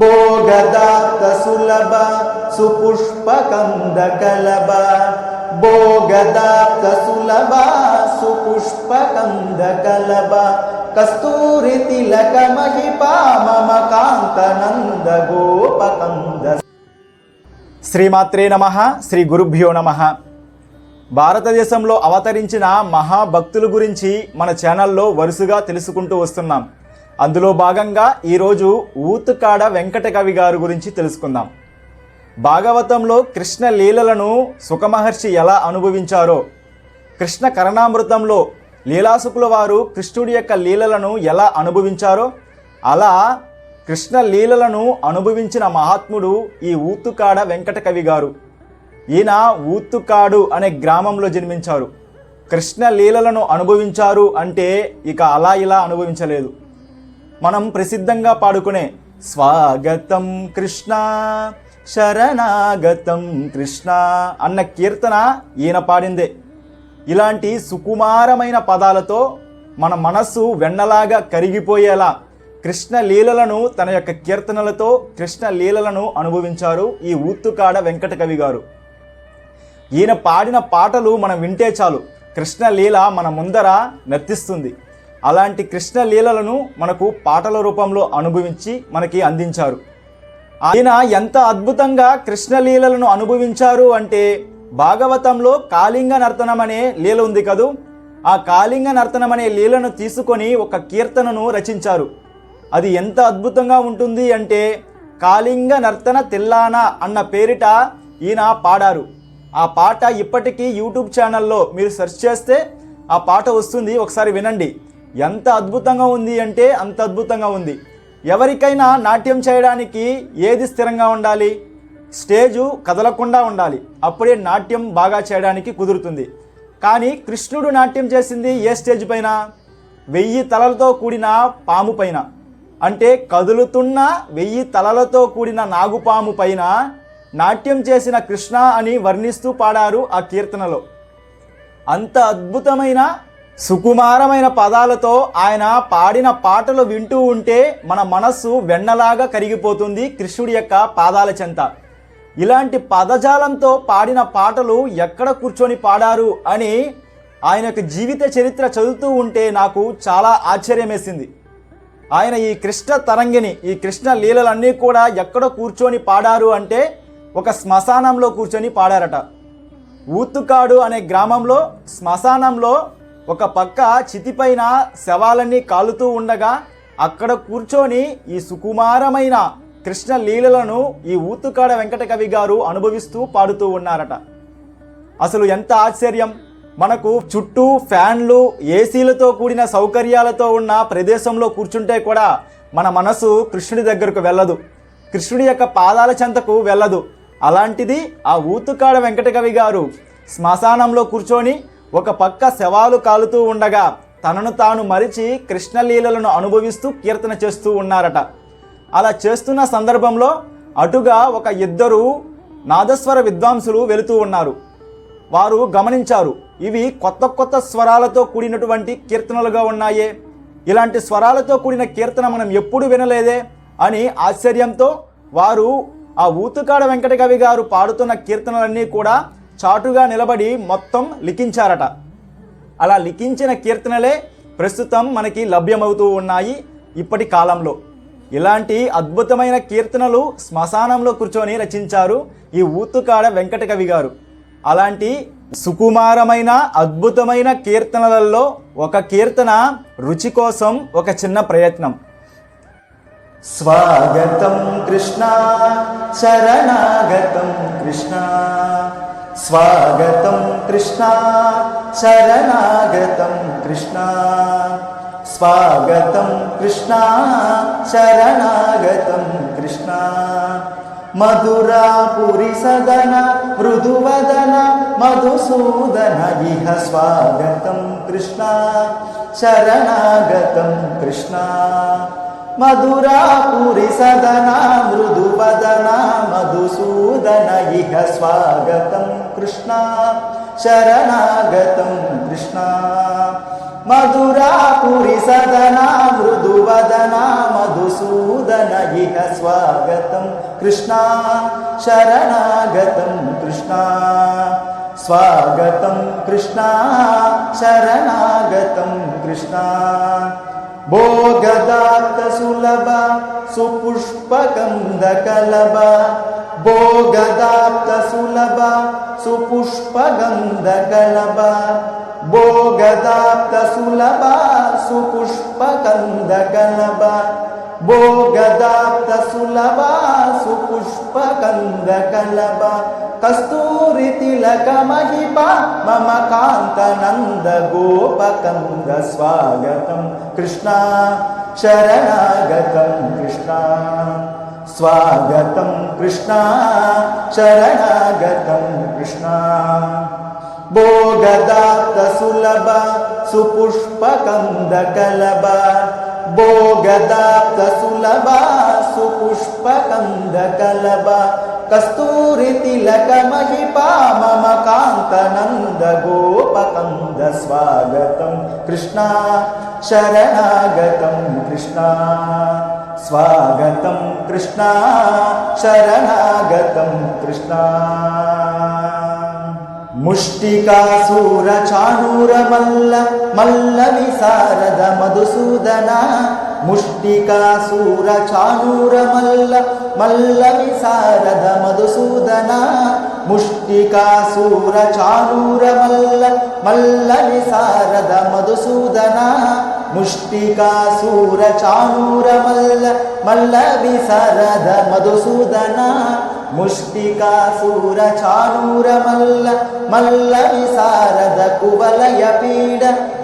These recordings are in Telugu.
భోగదాత సులభ సుపుష్పకందకలభ. భోగదాత సులభ సుపుష్పకందకలభ. కస్తూరి తిలక మహిపా మమ కాంతనంద గోపకంద. శ్రీమాత్రే నమ శ్రీ గురుభ్యో నమ. భారతదేశంలో అవతరించిన మహాభక్తుల గురించి మన ఛానల్లో వరుసగా తెలుసుకుంటూ వస్తున్నాం. అందులో భాగంగా ఈరోజు ఊతుకాడ వెంకటకవి గారు గారి గురించి తెలుసుకుందాం. భాగవతంలో కృష్ణ లీలలను సుఖమహర్షి ఎలా అనుభవించారో కృష్ణ కరణామృతంలో లీలాసుకుల వారు కృష్ణుడి యొక్క లీలలను ఎలా అనుభవించారో అలా కృష్ణ లీలలను అనుభవించిన మహాత్ముడు ఈ ఊతుకాడ వెంకటకవి గారు. ఈయన ఊత్తుకాడు అనే గ్రామంలో జన్మించారు. కృష్ణ లీలలను అనుభవించారు అంటే ఇక అలా ఇలా అనుభవించలేదు. మనం ప్రసిద్ధంగా పాడుకునే స్వాగతం కృష్ణ శరణాగతం కృష్ణ అన్న కీర్తన ఈయన పాడిందే. ఇలాంటి సుకుమారమైన పదాలతో మన మనస్సు వెన్నలాగా కరిగిపోయేలా కృష్ణ లీలలను తన యొక్క కీర్తనలతో కృష్ణ లీలలను అనుభవించారు ఈ ఊత్తుకాడ వెంకట కవి గారు. ఈయన పాడిన పాటలు మనం వింటే చాలు. కృష్ణ లీల మన ముందర నర్తిస్తుంది అలాంటి కృష్ణ లీలలను మనకు పాటల రూపంలో అనుభవించి మనకి అందించారు. ఆయన ఎంత అద్భుతంగా కృష్ణ లీలలను అనుభవించారు అంటే భాగవతంలో కాళింగ నర్తనం అనే లీల ఉంది కదూ? ఆ కాళింగ నర్తనం అనే లీలను తీసుకొని ఒక కీర్తనను రచించారు. అది ఎంత అద్భుతంగా ఉంటుంది అంటే కాళింగ నర్తన తెల్లానా అన్న పేరిట ఈయన పాడారు. ఆ పాట ఇప్పటికీ యూట్యూబ్ ఛానల్లో మీరు సెర్చ్ చేస్తే ఆ పాట వస్తుంది. ఒకసారి వినండి. ఎంత అద్భుతంగా ఉంది అంటే అంత అద్భుతంగా ఉంది. ఎవరికైనా నాట్యం చేయడానికి ఏది స్థిరంగా ఉండాలి? స్టేజు కదలకుండా ఉండాలి. అప్పుడే నాట్యం బాగా చేయడానికి కుదురుతుంది. కానీ కృష్ణుడు నాట్యం చేసింది ఏ స్టేజ్ పైన? వెయ్యి తలలతో కూడిన పాము పైన. అంటే కదులుతున్న వెయ్యి తలలతో కూడిన నాగుపాము పైన నాట్యం చేసిన కృష్ణ అని వర్ణిస్తూ పాడారు ఆ కీర్తనలో. అంత అద్భుతమైన సుకుమారమైన పదాలతో ఆయన పాడిన పాటలు వింటూ ఉంటే మన మనస్సు వెన్నలాగా కరిగిపోతుంది కృష్ణుడి యొక్క పాదాల చెంత. ఇలాంటి పదజాలంతో పాడిన పాటలు ఎక్కడ కూర్చొని పాడారు అని ఆయన యొక్క జీవిత చరిత్ర చదువుతూ ఉంటే నాకు చాలా ఆశ్చర్యం వేసింది ఆయన ఈ కృష్ణ తరంగిని ఈ కృష్ణ లీలలన్నీ కూడా ఎక్కడ కూర్చొని పాడారు అంటే ఒక శ్మశానంలో కూర్చొని పాడారట. ఊతుకాడు అనే గ్రామంలో శ్మశానంలో ఒక పక్క చితిపైన శవాలన్నీ కాలుతూ ఉండగా అక్కడ కూర్చొని ఈ సుకుమారమైన కృష్ణ లీలలను ఈ ఊతుకాడ వెంకటకవి గారు అనుభవిస్తూ పాడుతూ ఉన్నారట. అసలు ఎంత ఆశ్చర్యం! మనకు చుట్టూ ఫ్యాన్లు ఏసీలతో కూడిన సౌకర్యాలతో ఉన్న ప్రదేశంలో కూర్చుంటే కూడా మన మనసు కృష్ణుడి దగ్గరకు వెళ్ళదు. కృష్ణుడి యొక్క పాదాల చెంతకు వెళ్ళదు. అలాంటిది ఆ ఊతుకాడ వెంకటకవి గారు శ్మశానంలో కూర్చొని ఒక పక్క శవాలు కాలుతూ ఉండగా తనను తాను మరిచి కృష్ణలీలలను అనుభవిస్తూ కీర్తన చేస్తూ ఉన్నారట. అలా చేస్తున్న సందర్భంలో అటుగా ఒక ఇద్దరు నాదస్వర విద్వాంసులు వెళుతూ ఉన్నారు. వారు గమనించారు ఇవి కొత్త కొత్త స్వరాలతో కూడినటువంటి కీర్తనలుగా ఉన్నాయే. ఇలాంటి స్వరాలతో కూడిన కీర్తన మనం ఎప్పుడు వినలేదే అని ఆశ్చర్యంతో వారు ఆ ఊతుకాడ వెంకటకవి గారు పాడుతున్న కీర్తనలన్నీ కూడా చాటుగా నిలబడి మొత్తం లిఖించారట. అలా లిఖించిన కీర్తనలే ప్రస్తుతం మనకి లభ్యమవుతూ ఉన్నాయి ఇప్పటి కాలంలో. ఇలాంటి అద్భుతమైన కీర్తనలు శ్మశానంలో కూర్చొని రచించారు ఈ ఊతుకాడ వెంకట కవి గారు. అలాంటి సుకుమారమైన అద్భుతమైన కీర్తనలలో ఒక కీర్తన రుచి కోసం ఒక చిన్న ప్రయత్నం. స్వాగతం కృష్ణ శరణాగతం కృష్ణ. स्वागतं कृष्णा शरणागतं कृष्णा। स्वागतं कृष्णा शरणागतं कृष्णा। मधुरापुरिसदन मृदुवदन मधुसूदन इह स्वागतं कृष्णा शरणागतं कृष्णा। मधुरापुरि मधुरापुरिसदना मृदुवदना इह स्वागतं कृष्णा शरणागतं कृष्णा। मधुरापुरि सदना मृदुवदना मधुसूदन इह स्वागतं कृष्णा शरणागतं कृष्णा। स्वागतं कृष्णा शरणागतं कृष्णा। भोगदा सुपुष्पगन्धकलभ। सुपुष्प सुपुष्पगन्धकलभ। कलभा सुपुष्पगन्धकलभ। भोगदात्त सुलभा कस्तूरितिलकमहिपा मम पामकान्तनन्द गोपकन्द स्वागतं कृष्णा। शरणागतं कृष्णा। स्वागतं कृष्णा। शरणागतं कृष्णा। भोगदात्तसुलभ सुपुष्पकन्दकलभ भोगदाप्तसुलभा सुपुष्पकन्दकलभा कस्तूरितिलकमहिपा मम पाममकान्तनन्द स्वागतं कृष्णा शरणागतं कृष्णा स्वागतं कृष्णा शरणागतं कृष्णा। ಮುಷ್ಟಿಕಾಸೂರ ಚಾಣೂರ ಮಲ್ಲ ಮಲ್ಲ ವಿಸಾರದ ಮಧುಸೂದನ. ಮುಷ್ಟಿಕಾಸೂರ ಚಾಣೂರ ಮಲ್ಲ ಮಲ್ಲ ವಿಸಾರದ ಮಧುಸೂದನ. ಮುಷ್ಟಿಕಾಸೂರ ಚಾಣೂರ ಮಲ್ಲ ಮಲ್ಲ ವಿಸಾರದ ಮಧುಸೂದನ. मुष्टिकासुर मल्लविसरद मल्ल वि सारद मधुसूदन मुष्टिकासुर चानुरमल्ल मल्ल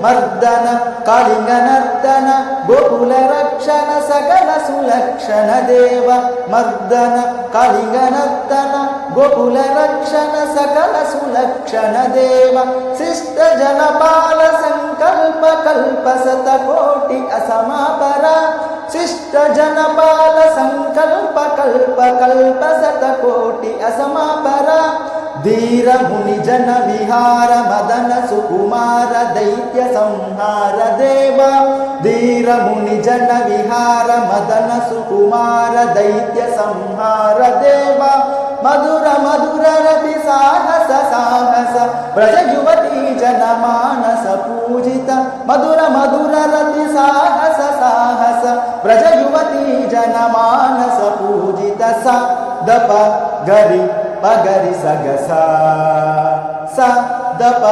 मर्दन कलिङ्गनर्तन गोकुलरक्षण सकल सुलक्षण देव। मर्दन कलिङ्गनर्तन गोकुलरक्षण सकल सुलक्षण देव शिष्टजनपाल संकल्प कल्पसतकोटि असमपरा शिष्टजनपाल संकल्प कल्प कल्प सतकोटि असमपरा वीर मुनिजन विहार मदन सुकुमार दैत्यसंहार देव धीर मुनिजन विहार मदन सुकुमार दैत्य संहार देव मधुर मधुररति साहस साहस। व्रज युवती जनमानस पूजित। मधुर मधुररति साहस साहस। व्रज युवती जनमानस पूजित स। दप गरि पगरि सगसा। स दप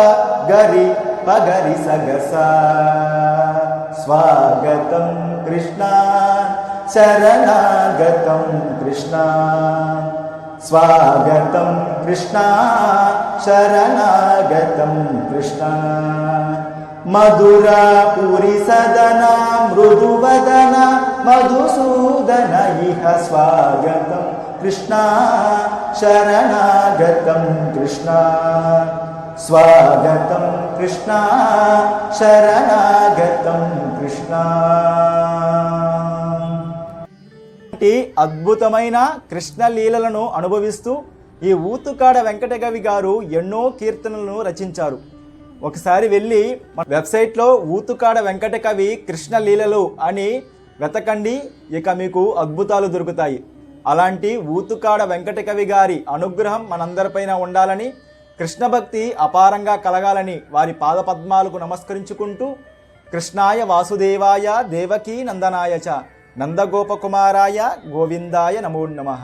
गरि पगरि सगसा। स्वागतं कृष्णा। शरणागतं कृष्णा। स्वागतं कृष्णा शरणागतं कृष्णा। मधुरा पुरिसदनं मधुसूदन इह स्वागतं कृष्णा शरणागतं कृष्णा। स्वागतं कृष्णा शरणागतं कृष्णा। వంటి అద్భుతమైన కృష్ణ లీలలను అనుభవిస్తూ ఈ ఊతుకాడ వెంకటకవి గారు ఎన్నో కీర్తనలను రచించారు. ఒకసారి వెళ్ళి మన వెబ్సైట్లో ఊతుకాడ వెంకటకవి కృష్ణ లీలలు అని వెతకండి ఇక మీకు అద్భుతాలు దొరుకుతాయి. అలాంటి ఊతుకాడ వెంకటకవి గారి అనుగ్రహం మనందరిపైన ఉండాలని కృష్ణ భక్తి అపారంగా కలగాలని వారి పాదపద్మాలకు నమస్కరించుకుంటూ కృష్ణాయ వాసుదేవాయ దేవకీ నందనాయ చ. నందగోపకుమారాయ గోవిందాయ నమో నమః